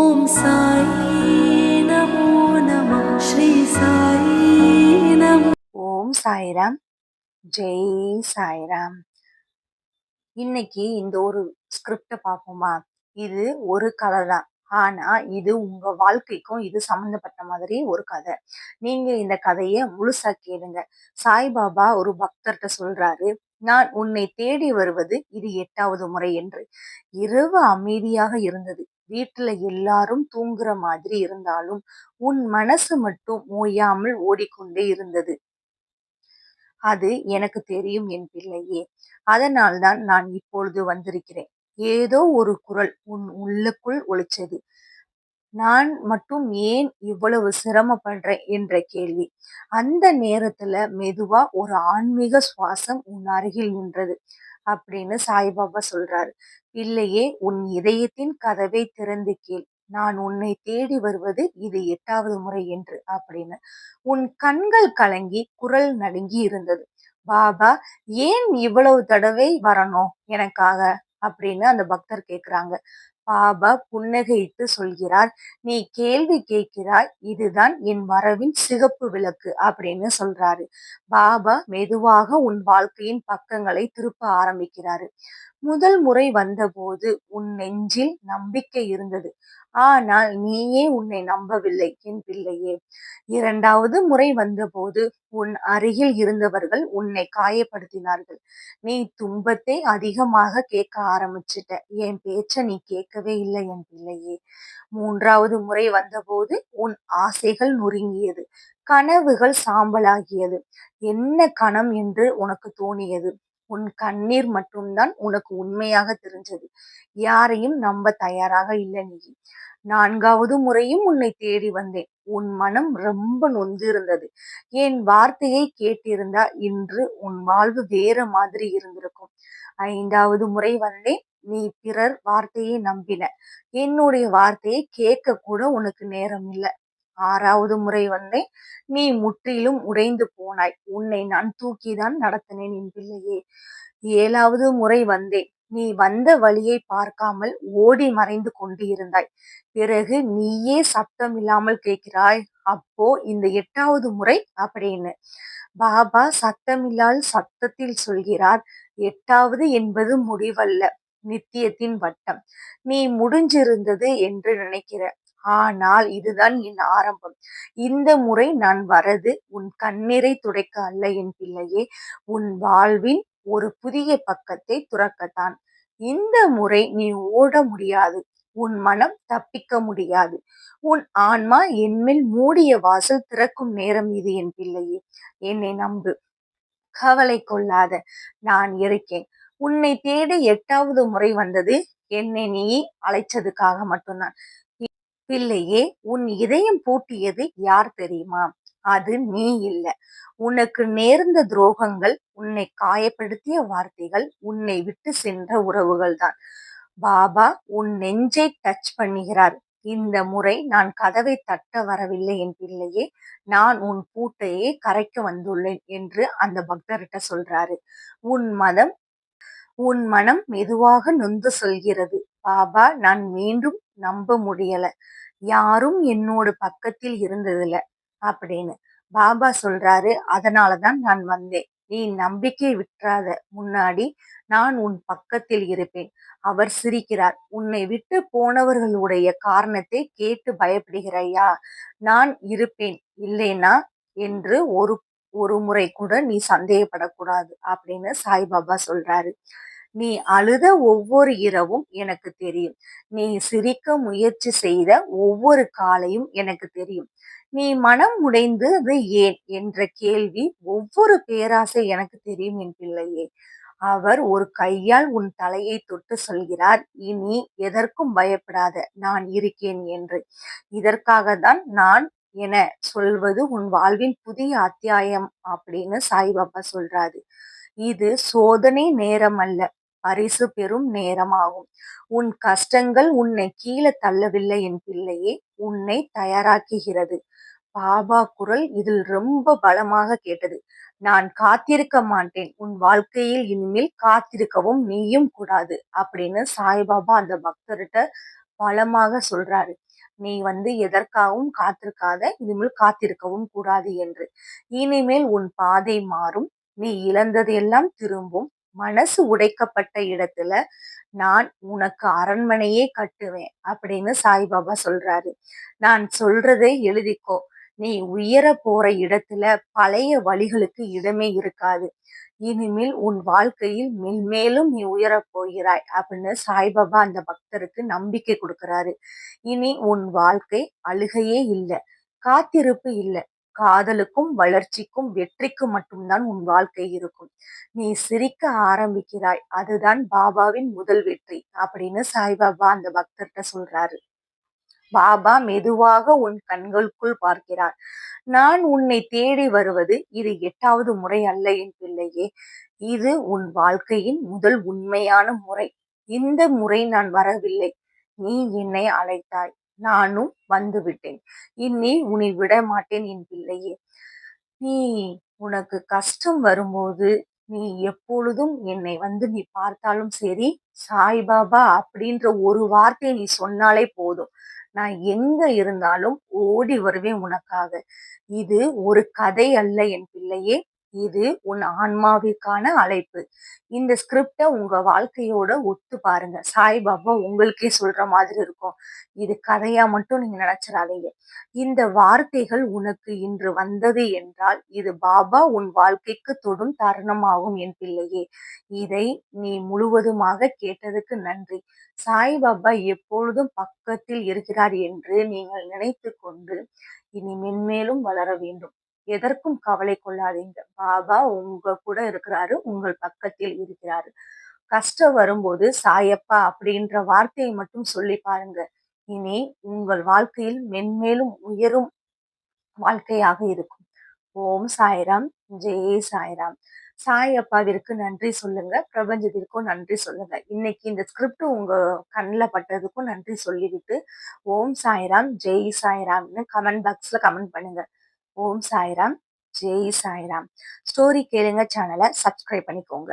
ஓம் சாயி நமோ நம. ஸ்ரீ சாயி நமோ. ஓம் சாய்ராம். ஜெய் சாய்ராம். இன்னைக்கு இந்த ஒரு ஸ்கிரிப்ட பார்ப்போமா? இது ஒரு கதை தான். ஆனா இது உங்க வாழ்க்கைக்கும் இது சம்பந்தப்பட்ட மாதிரி ஒரு கதை. நீங்க இந்த கதையை முழுசா கேளுங்க. சாய்பாபா ஒரு பக்தர்கிட்ட சொல்றாரு. நான் உன்னை தேடி வருவது இது எட்டாவது முறை என்று. இரவு அமைதியாக இருந்தது. வீட்டுல எல்லாரும் தூங்குற மாதிரி இருந்தாலும் உன் மனசு மட்டும் ஓயாமல் ஓடிக்கொண்டே இருந்தது. அது எனக்கு தெரியும் என் பிள்ளையே. அதனால்தான் நான் இப்பொழுது வந்திருக்கிறேன். ஏதோ ஒரு குரல் உன் உள்ளுக்குள் ஒழிச்சது நான் மட்டும் ஏன் இவ்வளவு சிரமப்படுறேன்? என்ற கேள்வி. அந்த நேரத்துல மெதுவா ஒரு ஆன்மீக சுவாசம் உன் அருகில் நின்றது அப்படின்னு சாய்பாபா சொல்றாரு. இல்லையே உன் இதயத்தின் கதவை திறந்து கேள். நான் உன்னை தேடி வருவது இது எட்டாவது முறை என்று அப்படின்னு. உன் கண்கள் கலங்கி குரல் நடுங்கி இருந்தது. பாபா ஏன் இவ்வளவு தடவை வரணும் எனக்காக? அப்படின்னு அந்த பக்தர் கேக்குறாங்க. பாபா புன்னகையிட்டு சொல்கிறார் நீ கேள்வி கேட்கிறாய் இதுதான் என் வரவின் சிகப்பு விளக்கு அப்படின்னு சொல்றாரு. பாபா மெதுவாக உன் வாழ்க்கையின் பக்கங்களை திருப்ப ஆரம்பிக்கிறாரு. முதல் முறை வந்தபோது உன் நெஞ்சில் நம்பிக்கை இருந்தது. ஆனால் நீயே உன்னை நம்பவில்லை என் பிள்ளையே. இரண்டாவது முறை வந்தபோது உன் அருகில் இருந்தவர்கள் உன்னை காயப்படுத்தினார்கள். நீ துன்பத்தை அதிகமாக கேட்க ஆரம்பிச்சிட்ட. என் பேச்ச நீ கேட்கவே இல்லை என் பிள்ளையே. மூன்றாவது முறை வந்தபோது உன் ஆசைகள் நொறுங்கியது. கனவுகள் சாம்பலாகியது. என்ன கணம் என்று உனக்கு தோணியது? உன் கண்ணீர் மட்டும்தான் உனக்கு உண்மையாக தெரிஞ்சது. யாரையும் நம்ப தயாராக இல்லை நீ. நான்காவது முறையும் உன்னை தேடி வந்தேன். உன் மனம் ரொம்ப நொந்து இருந்தது. என் வார்த்தையை கேட்டிருந்தா இன்று உன் வாழ்வு வேற மாதிரி இருந்திருக்கும். ஐந்தாவது முறை வந்தேன். நீ பிறர் வார்த்தையை நம்பின. என்னுடைய வார்த்தையை கேட்க கூட உனக்கு நேரம் இல்லை. ஆறாவது முறை வந்தேன். நீ முற்றிலும் உடைந்து போனாய். உன்னை நான் தூக்கிதான் நடத்தினேன் என்பில்லையே ஏழாவது முறை வந்தேன். நீ வந்த வழியை பார்க்காமல் ஓடி மறைந்து கொண்டு இருந்தாய். பிறகு நீயே சத்தம் இல்லாமல் கேட்கிறாய். அப்போ இந்த எட்டாவது முறை அப்படின்னு. பாபா சத்தமில்லால் சத்தத்தில் சொல்கிறார். எட்டாவது என்பது முடிவல்ல. நித்தியத்தின் வட்டம். நீ முடிஞ்சிருந்தது என்று நினைக்கிற. ஆனால் இதுதான் என் ஆரம்பம். இந்த முறை நான் வரது உன் கண்ணீரை துடைக்க அல்ல என் பிள்ளையே. உன் வாழ்வின் ஒரு புதிய பக்கத்தை துறக்கத்தான். இந்த முறை நீ ஓட முடியாது. உன் மனம் தப்பிக்க முடியாது. உன் ஆன்மா என்மேல் மூடிய வாசல் திறக்கும் நேரம் இது என் பிள்ளையே. என்னை நம்பு. கவலை கொள்ளாத. நான் இருக்கேன். உன்னை தேட எட்டாவது முறை வந்தது என்னை நீ அழைச்சதுக்காக மட்டும்தான். பிள்ளையே உன் இதயம் பூட்டியது யார் தெரியுமா? அது நீ இல்ல. உனக்கு நேர்ந்த துரோகங்கள் உன்னை காயப்படுத்திய வார்த்தைகள் உன்னை விட்டு சென்ற உறவுகள் தான். பாபா உன் நெஞ்சை டச் பண்ணுகிறார். இந்த முறை நான் கதவை தட்ட வரவில்லை என் பிள்ளையே நான் உன் பூட்டையே கரைக்க வந்துள்ளேன் என்று அந்த பக்தர்கிட்ட சொல்றாரு. உன் மதம் உன் மனம் மெதுவாக நொந்து சொல்கிறது. பாபா நான் மீண்டும் நம்ப முடியல. யாரும் என்னோட பக்கத்தில் இருந்ததில்ல அப்படின்னு பாபா சொல்றாரு. அதனால தான் நான் வந்தேன். நீ நம்பிக்கை விட்டுறாத. முன்னாடி நான் உன் பக்கத்தில் இருப்பேன். அவர் சிரிக்கிறார். உன்னை விட்டு போனவர்களுடைய காரணத்தை கேட்டு பயப்படுகிறாயா? நான் இருப்பேன். இல்லைனா என்று ஒரு ஒரு முறை கூட நீ சந்தேகப்படக்கூடாது அப்படின்னு சாய்பாபா சொல்றாரு. நீ அழுத ஒவ்வொரு இரவும் எனக்கு தெரியும். நீ சிரிக்க முயற்சி செய்த ஒவ்வொரு காலையும் எனக்கு தெரியும். நீ மனம் உடைந்தது ஏன்? என்ற கேள்வி ஒவ்வொரு பேராசை எனக்கு தெரியும் என் பிள்ளையே. அவர் ஒரு கையால் உன் தலையை தொட்டு சொல்கிறார் இனி எதற்கும் பயப்படாத நான் இருக்கேன் என்று. இதற்காக தான் நான் என சொல்வது உன் வாழ்வின் புதிய அத்தியாயம் அப்படின்னு சாய்பாபா சொல்றாரு. இது சோதனை நேரம் அல்ல பரிசு பெறும் நேரமாகும். உன் கஷ்டங்கள் உன்னை கீழே தள்ளவில்லை என் பிள்ளையே உன்னை தயாராக்குகிறது. பாபா குரல் இதில் ரொம்ப பலமாக கேட்டது. நான் காத்திருக்க மாட்டேன். உன் வாழ்க்கையில் இனிமேல் காத்திருக்கவும் நீயும் கூடாது அப்படின்னு சாய்பாபா அந்த பக்தர்கிட்ட பலமாக சொல்றாரு. நீ வந்து எதற்காகவும் காத்திருக்காத இனிமேல் காத்திருக்கவும் கூடாது என்று. இனிமேல் உன் பாதை மாறும். நீ இழந்ததெல்லாம் திரும்பும். மனசு உடைக்கப்பட்ட இடத்துல நான் உனக்கு அரண்மனையே கட்டுவேன் அப்படின்னு சாய்பாபா சொல்றாரு. நான் சொல்றதை எழுதிக்கோ. நீ உயர போற இடத்துல பழைய வழிகளுக்கு இடமே இருக்காது. இனிமேல் உன் வாழ்க்கையில் மென்மேலும் நீ உயரப் போகிறாய் அப்படின்னு சாய்பாபா அந்த பக்தருக்கு நம்பிக்கை கொடுக்கிறாரு. இனி உன் வாழ்க்கை அழுகையே இல்லை காத்திருப்பு இல்லை. காதலுக்கும் வளர்ச்சிக்கும் வெற்றிக்கும் மட்டும்தான் உன் வாழ்க்கை இருக்கும். நீ சிரிக்க ஆரம்பிக்கிறாய். அதுதான் பாபாவின் முதல் வெற்றி அப்படின்னு சாய்பாபா அந்த பக்தர்கிட்ட சொல்றாரு. பாபா மெதுவாக உன் கண்களுக்குள் பார்க்கிறார். நான் உன்னை தேடி வருவது இது எட்டாவது முறை அல்ல என் பிள்ளையே. இது உன் வாழ்க்கையின் முதல் உண்மையான முறை. இந்த முறை நான் வரவில்லை. நீ என்னை அழைத்தாய். நானும் வந்துவிட்டேன். இனி உன்னை விட மாட்டேன் என் பிள்ளையே. நீ உனக்கு கஷ்டம் வரும்போது நீ எப்பொழுதும் என்னை வந்து நீ பார்த்தாலும் சரி சாய்பாபா அப்படின்ற ஒரு வார்த்தையை நீ சொன்னாலே போதும். நான் எங்க இருந்தாலும் ஓடி வருவேன் உனக்காக. இது ஒரு கதை அல்ல என் பிள்ளையே. இது உன் ஆன்மாவிற்கான அழைப்பு. இந்த ஸ்கிரிப்ட உங்க வாழ்க்கையோட ஒத்து பாருங்க. சாய்பாபா உங்களுக்கே சொல்ற மாதிரி இருக்கும். இது கதையா மட்டும் நீங்க நினைச்சிடாதீங்க. இந்த வார்த்தைகள் உனக்கு இன்று வந்தது என்றால் இது பாபா உன் வாழ்க்கைக்கு தொடும் தருணமாகும் என் பிள்ளையே. இதை நீ முழுவதுமாக கேட்டதுக்கு நன்றி. சாய்பாபா எப்பொழுதும் பக்கத்தில் இருக்கிறார் என்று நீங்கள் நினைத்து கொண்டு இனி மென்மேலும் வளர வேண்டும். எதற்கும் கவலை கொள்ளாதீங்க. பாபா உங்க கூட இருக்கிறாரு உங்கள் பக்கத்தில் இருக்கிறாரு. கஷ்டம் வரும்போது சாயப்பா அப்படின்ற வார்த்தையை மட்டும் சொல்லி பாருங்க. இனி உங்கள் வாழ்க்கையில் மென்மேலும் உயரும் வாழ்க்கையாக இருக்கும். ஓம் சாய்ராம் ஜெய் சாய்ராம். சாய் அப்பாவிற்கு நன்றி சொல்லுங்க பிரபஞ்சத்திற்கும் நன்றி சொல்லுங்க. இன்னைக்கு இந்த ஸ்கிரிப்ட் உங்க கண்ணில் பட்டதுக்கும் நன்றி சொல்லிவிட்டு ஓம் சாய்ராம் ஜெய் சாய்ராம்னு கமெண்ட் பாக்ஸ்ல கமெண்ட் பண்ணுங்க. ஓம் சாய்ராம் ஜெய் சாய்ராம். ஸ்டோரி கேளுங்க சேனலை சப்ஸ்கிரைப் பண்ணிக்கோங்க.